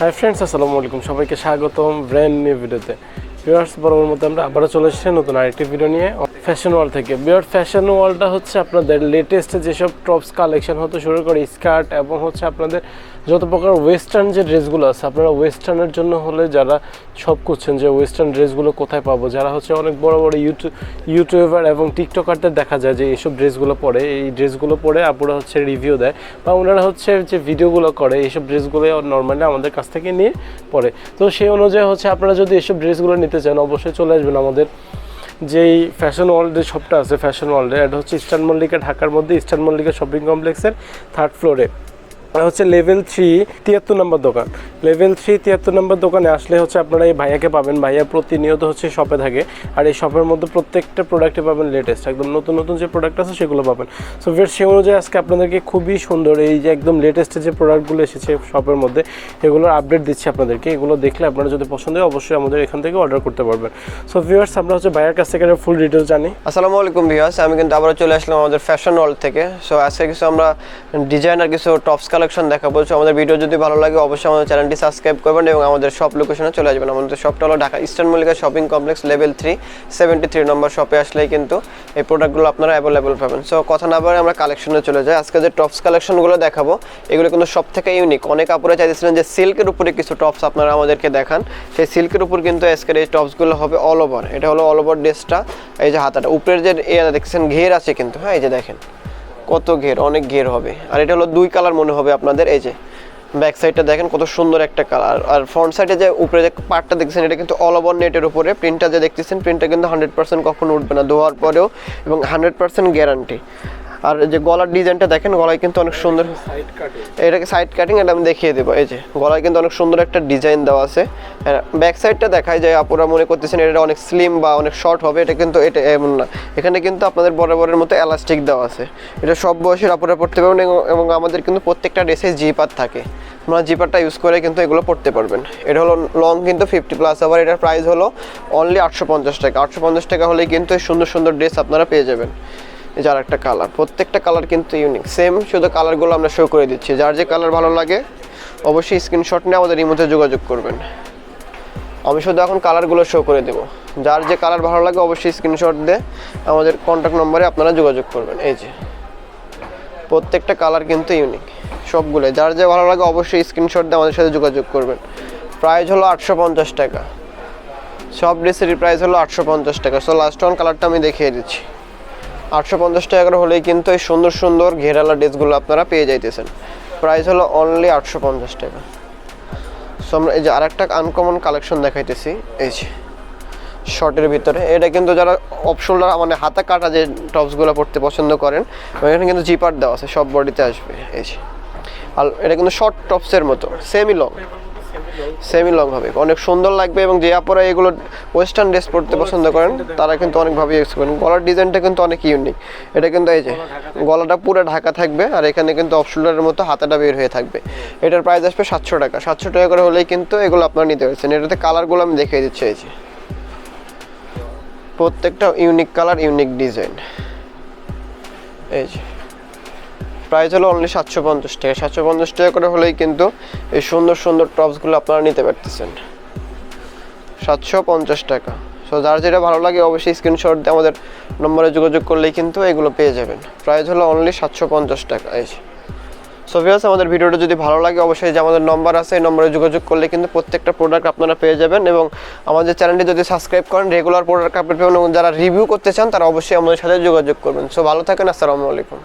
Hi friends আসসালামু আলাইকুম। সবাইকে স্বাগতম ব্র্যান্ড নিউ ভিডিওতে ভিউয়ার্স বরাবর মতো আমরা আবারও চলে এসেছি নতুন আরেকটি ভিডিও নিয়ে। ফ্যাশন ওয়ার্ল্ড থেকে। বিয়ার ফ্যাশন ওয়ার্ল্ডটা হচ্ছে আপনাদের লেটেস্ট যেসব টপস কালেকশন হতে শুরু করে স্কার্ট এবং হচ্ছে আপনাদের যত প্রকার ওয়েস্টার্ন যে ড্রেসগুলো আছে, আপনারা ওয়েস্টার্নের জন্য হলে যারা সব করছেন যে ওয়েস্টার্ন ড্রেসগুলো কোথায় পাবো, যারা হচ্ছে অনেক বড় বড় ইউটিউব ইউটিউবার এবং টিকটকারদের দেখা যায় যে এইসব ড্রেসগুলো পরে, এই ড্রেসগুলো পরে আপুরা হচ্ছে রিভিউ দেয় বা ওনারা হচ্ছে যে ভিডিওগুলো করে, এইসব ড্রেসগুলো নর্মালি আমাদের কাছ থেকে নিয়ে পরে। তো সেই অনুযায়ী হচ্ছে আপনারা যদি এইসব ড্রেসগুলো নিতে চান, অবশ্যই চলে আসবেন আমাদের যেই ফ্যাশন ওয়ার্ল্ডের শপটা আছে ফ্যাশন ওয়ার্ল্ডে এটা হচ্ছে ইস্টার্ন মল্লিকা ঢাকার মধ্যে ইস্টার্ন মল্লিকা শপিং কমপ্লেক্সের থার্ড ফ্লোরে হচ্ছে লেভেল থ্রি তিয়াত্তর নম্বর দোকান। লেভেল থ্রি তিয়াত্তর নম্বর দোকানে আসলে হচ্ছে আপনারা এই ভাইয়াকে পাবেন। ভাইয়া প্রতিনিয়ত হচ্ছে শপে থাকে। আর এই শপের মধ্যে প্রত্যেকটা প্রোডাক্টে পাবেন লেটেস্ট একদম নতুন নতুন যে প্রোডাক্ট আছে সেগুলো পাবেন। সো ফের সে অনুযায়ী আজকে আপনাদেরকে খুবই সুন্দর এই যে একদম লেটেস্টের যে প্রোডাক্টগুলো এসেছে শপের মধ্যে, এগুলোর আপডেট দিচ্ছি আপনাদেরকে। এগুলো দেখলে আপনারা যদি পছন্দ হয় অবশ্যই আমাদের এখান থেকে অর্ডার করতে পারবেন। সো ভিউয়ার্স আমরা হচ্ছে ভাইয়ার কাছ থেকে ফুল ডিটেলস জানি। আসসালামু আলাইকুম ভিউয়ার্স আমি কিন্তু আবারও চলে আসলাম আমাদের ফ্যাশন ওয়ার্ল্ড থেকে। সো আজকে কিছু আমরা ডিজাইনার কিছু টপস কালেকশন দেখাবো আমাদের ভিডিও যদি ভালো লাগে, অবশ্যই আমাদের চ্যানেলটি সাবস্ক্রাইব করবেন এবং আমাদের শপ লোকেশনে চলে আসবেন। আমাদের শপটা হলো Dhaka eastern Mallika shopping complex level three seventy three number শপে আসলেই কিন্তু এই প্রোডাক্টগুলো আপনারা অ্যাভেলেবল পাবেন। সো কথা না বলে আমরা কালেকশনে চলে যাই। আজকে যে টপস কালেকশনগুলো দেখাবো, এগুলো কিন্তু সব থেকে ইউনিক অনেক আপুরে চাইছিলেন যে সিল্কের উপরে কিছু টপস আপনারা আমাদেরকে দেখান। সেই সিল্কের উপর কিন্তু আজকের এই টপসগুলো হবে অল ওভার এটা হলো অল ওভার ড্রেসটা এই যে হাতাটা। উপরের যে দেখছেন, ঘের আছে কিন্তু হ্যাঁ এই যে দেখেন। কত ঘের, অনেক ঘের হবে। আর এটা হলো দুই কালার মনে হবে আপনাদের, এই যে ব্যাক সাইডটা দেখেন কত সুন্দর একটা কালার। আর ফ্রন্ট সাইডে যে উপরে যে পার্টটা দেখছেন এটা কিন্তু অল ওভার নেটের উপরে। প্রিন্টটা যে দেখতেছেন প্রিন্টটা কিন্তু হান্ড্রেড পার্সেন্ট কখনো উঠবে না ধোয়ার পরেও এবং হান্ড্রেড পার্সেন্ট গ্যারান্টি আর যে গলার ডিজাইনটা দেখেন, গলায় কিন্তু অনেক সুন্দর এটাকে সাইড কাটিং এটা আমি দেখিয়ে দেবো। এই যে, গলায় কিন্তু অনেক সুন্দর একটা ডিজাইন দেওয়া আছে। ব্যাক সাইডটা দেখায় যায় আপুরা মনে করতেছেন এটা অনেক স্লিম বা অনেক শর্ট হবে, এটা কিন্তু এটা এমন না। এখানে কিন্তু আপনাদের বরাবরের মতো এলাস্টিক দেওয়া আছে। এটা সব বয়সের আপুরা পড়তে পারবেন এবং- এবং আমাদের কিন্তু প্রত্যেকটা ড্রেসে জিপার থাকে। আপনারা জিপারটা ইউজ করে কিন্তু এগুলো পড়তে পারবেন। এটা হলো লং কিন্তু ফিফটি প্লাস আবার এটার প্রাইস হলো অনলি আটশো পঞ্চাশ টাকা। আটশো পঞ্চাশ টাকা হলেই কিন্তু সুন্দর সুন্দর ড্রেস আপনারা পেয়ে যাবেন। এই যার একটা কালার প্রত্যেকটা কালার কিন্তু ইউনিক সেম শুধু কালারগুলো আমরা শো করে দিচ্ছি। যার যে কালার ভালো লাগে, অবশ্যই স্ক্রিনশট নিয়ে আমাদের রিমোটে যোগাযোগ করবেন। আমি শুধু এখন কালারগুলো শো করে দেবো। যার যে কালার ভালো লাগে, অবশ্যই স্ক্রিনশট দিয়ে আমাদের কন্ট্যাক্ট নম্বরে আপনারা যোগাযোগ করবেন। এই যে, প্রত্যেকটা কালার কিন্তু ইউনিক সবগুলো যার যে ভালো লাগে, অবশ্যই স্ক্রিনশট দিয়ে আমাদের সাথে যোগাযোগ করবেন। প্রাইস হলো আটশো পঞ্চাশ টাকা। সব ড্রেসেরই প্রাইস হলো আটশো পঞ্চাশ টাকা। সো লাস্ট ওয়ান কালারটা আমি দেখিয়ে দিচ্ছি। আটশো পঞ্চাশ টাকা করে হলেই কিন্তু এই সুন্দর সুন্দর ঘেরালা ড্রেসগুলো আপনারা পেয়ে যাইতেছেন। প্রাইস হলো অনলি আটশো পঞ্চাশ টাকা। সো আমরা এই যে আরেকটা আনকমন কালেকশন দেখাইতেছি, এই যে শর্টের ভিতরে। এটা কিন্তু যারা অফ শোল্ডার মানে হাতা কাটা যে টপসগুলো পড়তে পছন্দ করেন এখানে কিন্তু জিপার দেওয়া আছে, সব বডিতে আসবে, এই যে। আর এটা কিন্তু শর্ট টপসের মতো সেমি লং সেমি লং হবে। অনেক সুন্দর লাগবে এবং যে আপনারা এগুলো ওয়েস্টার্ন ড্রেস পরতে পছন্দ করেন, তারা কিন্তু অনেকভাবে ইউজ করেন গলার ডিজাইনটা কিন্তু অনেক ইউনিক এটা কিন্তু এই যে, গলাটা পুরো ঢাকা থাকবে আর এখানে কিন্তু অফ শোল্ডারের মতো হাতাটা বের হয়ে থাকবে। এটার প্রাইস আসবে সাতশো টাকা। সাতশো টাকা করে হলেই কিন্তু এগুলো আপনারা নিতে পারছেন। এটাতে কালারগুলো আমি দেখিয়ে দিচ্ছি এই যে। প্রত্যেকটা ইউনিক কালার ইউনিক ডিজাইন এই যে। প্রাইস হলো অনলি সাতশো পঞ্চাশ টাকা। সাতশো পঞ্চাশ টাকা করে হলেই কিন্তু এই সুন্দর সুন্দর টপসগুলো আপনারা নিতে পারতেছেন। সাতশো পঞ্চাশ টাকা। সো যার যেটা ভালো লাগে অবশ্যই স্ক্রিনশট দিয়ে আমাদের নম্বরে যোগাযোগ করলেই কিন্তু এগুলো পেয়ে যাবেন। প্রাইস হলো অনলি সাতশো পঞ্চাশ টাকা, এই সো ভিউয়ার্স আমাদের ভিডিওটা যদি ভালো লাগে অবশ্যই যে আমাদের নম্বর আছে, এই নম্বরে যোগাযোগ করলে কিন্তু প্রত্যেকটা প্রোডাক্ট আপনারা পেয়ে যাবেন এবং আমাদের চ্যানেলটি যদি সাবস্ক্রাইব করেন রেগুলার প্রোডাক্ট আপডেট পাবেন এবং যারা রিভিউ করতে চান, তারা অবশ্যই আমাদের সাথে যোগাযোগ করবেন। সো ভালো থাকেন, আসসালামু আলাইকুম।